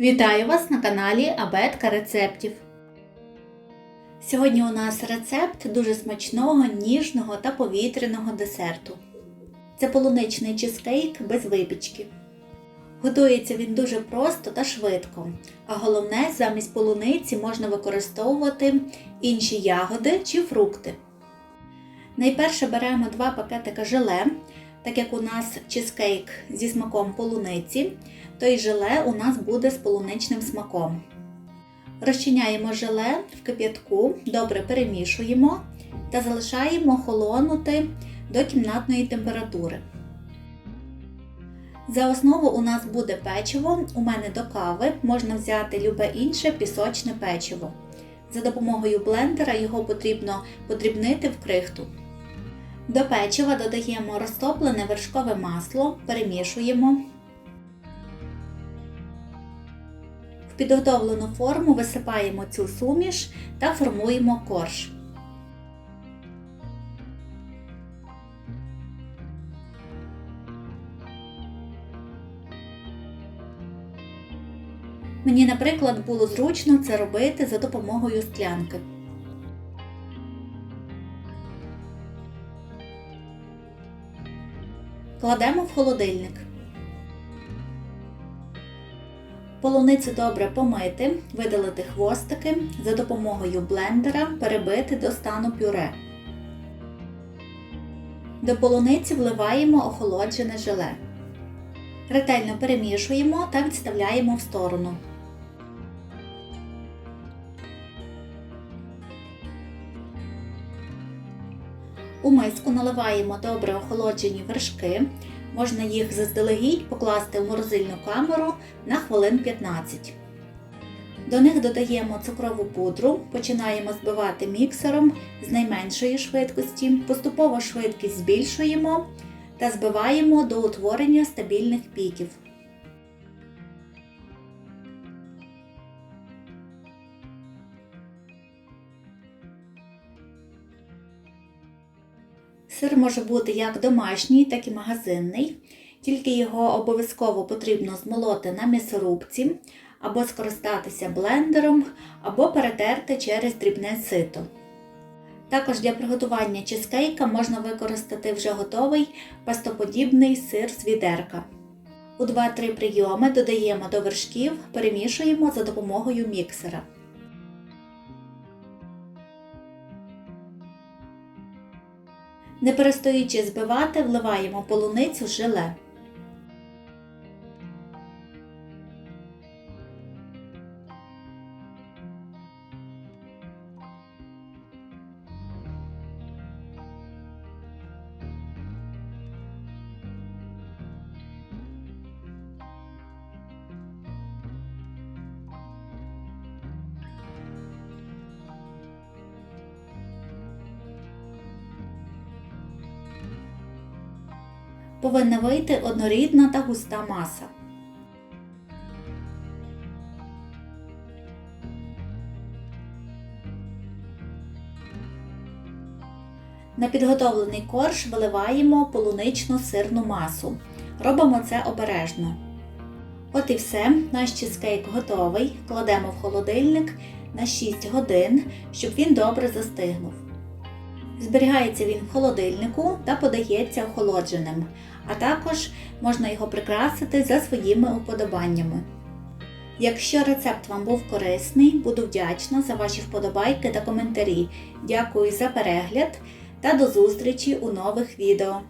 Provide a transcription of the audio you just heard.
Вітаю вас на каналі Абетка рецептів. Сьогодні у нас рецепт дуже смачного, ніжного та повітряного десерту. Це полуничний чизкейк без випічки. Готується він дуже просто та швидко, а головне, замість полуниці можна використовувати інші ягоди чи фрукти. Найперше беремо два пакетика желе, так як у нас чизкейк зі смаком полуниці, то й желе у нас буде з полуничним смаком. Розчиняємо желе в кип'ятку, добре перемішуємо та залишаємо холонути до кімнатної температури. За основу у нас буде печиво, у мене до кави можна взяти любе інше пісочне печиво. За допомогою блендера його потрібно подрібнити в крихту. До печива додаємо розтоплене вершкове масло, перемішуємо. В підготовлену форму висипаємо цю суміш та формуємо корж. Мені, наприклад, було зручно це робити за допомогою склянки. Кладемо в холодильник. Полуницю добре помити, видалити хвостики, за допомогою блендера перебити до стану пюре. До полуниці вливаємо охолоджене желе. Ретельно перемішуємо та відставляємо в сторону. У миску наливаємо добре охолоджені вершки. Можна їх заздалегідь покласти в морозильну камеру на хвилин 15. До них додаємо цукрову пудру, починаємо збивати міксером з найменшої швидкості, поступово швидкість збільшуємо та збиваємо до утворення стабільних піків. Сир може бути як домашній, так і магазинний, тільки його обов'язково потрібно змолоти на м'ясорубці, або скористатися блендером, або перетерти через дрібне сито. Також для приготування чизкейка можна використати вже готовий пастоподібний сир з відерка. У 2-3 прийоми додаємо до вершків, перемішуємо за допомогою міксера. Не перестаючи збивати, вливаємо полуницю желе. Повинна вийти однорідна та густа маса. На підготовлений корж виливаємо полуничну сирну масу. Робимо це обережно. От і все, наш чизкейк готовий. Кладемо в холодильник на 6 годин, щоб він добре застигнув. Зберігається він в холодильнику та подається охолодженим, а також можна його прикрасити за своїми уподобаннями. Якщо рецепт вам був корисний, буду вдячна за ваші вподобайки та коментарі. Дякую за перегляд та до зустрічі у нових відео!